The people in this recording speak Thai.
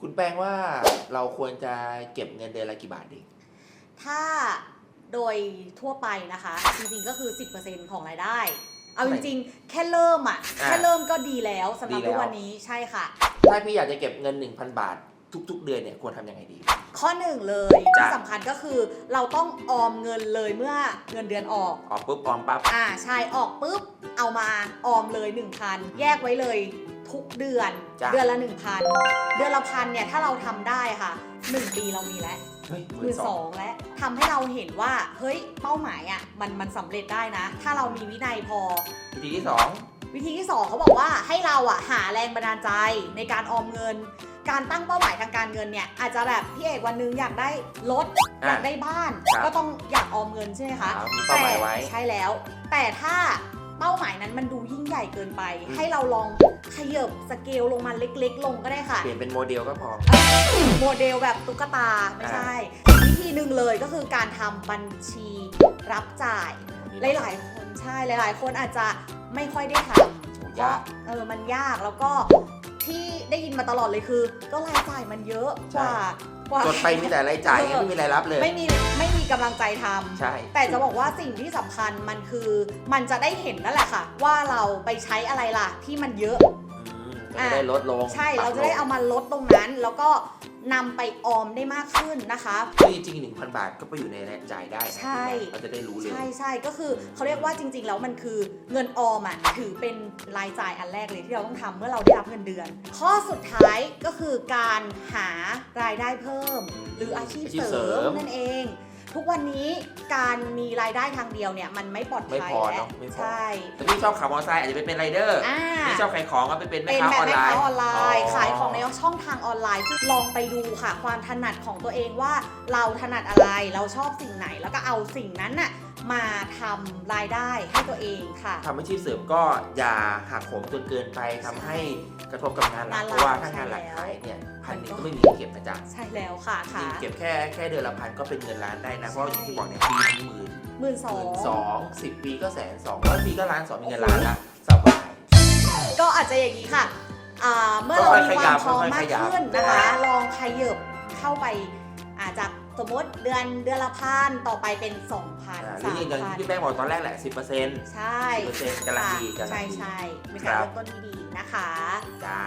คุณแป้งว่าเราควรจะเก็บเงินเดือนละกี่บาทดี ถ้าโดยทั่วไปนะคะ จริงๆก็คือ 10%ของรายได้ เอาจริงๆ แค่เริ่มอะอะ แค่เริ่มก็ดีแล้วสำหรับดีแล้ว ทุกวันนี้ใช่ค่ะ ถ้าพี่อยากจะเก็บเงิน 1,000 บาท ทุก ๆ เดือนเนี่ยควรทำยังไงดี ข้อหนึ่งเลยจ้ะ ที่สำคัญก็คือเราต้องออมเงินเลยเมื่อเงินเดือนออก ออกปุ๊บออมปั๊บ อ่าใช่ออกปุ๊บ เอามาออมเลย 1,000 แยกไว้เลย ทุกเดือน จ้ะ เดือนละ 1,000 เดือนละพันเนี่ยถ้าเราทำได้ค่ะ 1 ปีเรามีแล้วเฮ้ยหหมื่มื่นนสสอองงและทำให้เราเห็นว่าเฮ้ยเป้าหมายอะมันมันสำเร็จได้นะ ถ้าเรามีวินัยพอ วิธีที่2วิธีที่2เขาบอกว่าให้เราอะหาแรงบันดาลใจในการออมเงิน การตั้งเป้าหมายทางการเงินเนี่ยอาจจะแบบพี่เอกวันหนึงอยากได้รถอะอยากได้บ้าน ครับ ก็ต้องอยากออมเงินใช่ไหมคะมีเป้าหมายไว้แต่ใช่แล้ว แต่ถ้า เป้าหมายนั้นมันดูยิ่งใหญ่เกินไปอืมให้เราลองขยับสเกลลงมาเล็ก ๆ ลงก็ได้ค่ะ เปลี่ยนเป็นโมเดลก็พอ โมเดลแบบตุ๊กตาไม่ใช่วิธีหนึ่งเลยก็คือการทำบัญชีรับจ่าย หลาย ๆ คนใช่หลาย ๆ คนอาจจะไม่ค่อยได้ทำเพยาราะกเออมันยากแล้วก็ ที่ได้ยินมาตลอดเลยคือ ก็รายจ่ายมันเยอะกว่าใช่ กว่า จดไปมีแต่รายจ่ายไม่มีรายรับเลย ไม่มีไม่มีกำลังใจทำ ใช่ แต่จะบอกว่าสิ่งที่สำคัญมันคือมันจะได้เห็นนั่นแหละค่ะ ว่าเราไปใช้อะไรล่ะที่มันเยอะ อืมก็จะได้ลดลงใช่ปบเราจะได้ลง เอามาลดตรงนั้น แล้วก็ นำไปออมได้มากขึ้นนะคะซึ่งจริงๆหนึ่งพันบาทก็ไปอยู่ในรายจ่ายได้นะใช่ เราจะได้รู้เลย ใช่ใช่ก็คือเขาเรียกว่าจริง ๆ แล้วมันคือเงินออมอะถือเป็นรายจ่ายอันแรกเลยที่เราต้องทำเมื่อเราได้รับเงินเดือน ข้อสุดท้ายก็คือการหารายได้เพิ่ม หรืออาชีพอาชีพเสริเสริมม นั่นเอง ทุกวันนี้การมีรายได้ทางเดียวเนี่ยมันไม่ปลอดไม่ภัยพอแล้เนาะวไม่พอ ใช่ แต่พี่ชอบขับมอเตอร์ไซค์อาจจะไปเป็นไรเดอร์อ่า พี่ชอบขายของก็ไปเป็นแม่เป็นค้าแบอบอนแม่ไลค้าน์ออนไลน์ ขายของในช่องทางออนไลน์ซึ่งลองไปดูค่ะ ความถนัดของตัวเองว่าเราถนัดอะไรเราชอบสิ่งไหนแล้วก็เอาสิ่งนั้นน่ะ มาทำรายได้ให้ตัวเองค่ะ ทำอาชีพเสริมก็อย่าหักโหมจนเกินไปทำให้กระทบกับงานหลักงานหลักเพราะว่าถ้างานหลักใช่แล้วขายเนี่ยพันหนึงมันก็ก็ไม่มีเก็บนะจ๊ะใช่แล้วค่ะจริค่ะงๆเก็บแค่แค่เดือนละพันก็เป็นเงินล้านได้นะเพราะอย่างที่บอกเนี่ยปีหนึ่งหมื่น หมื่นสหอมื่นงสองสิบปีก็แสนสองร้อยปีก็ล้านสองมีเงินล้านละสบาย ก็อาจจะอย่างนี้ค่ะอ่าเมื่อเรามีความพร้อมมากขึ้นนะคะ ลองขยับเข้าไปอาจจะ สมมติเดือนเดือนละพันต่อไปเป็น 2,000 อ่าหรืออย่าง3,000ที่พี่แป้งบอกตอนแรกแหละสิบเปอร์เซ็นต์ใช่10%กำลังดีกำลังดีใช่ใช่เป็นครัการบเริ่มต้นที่ดีนะคะ จ้า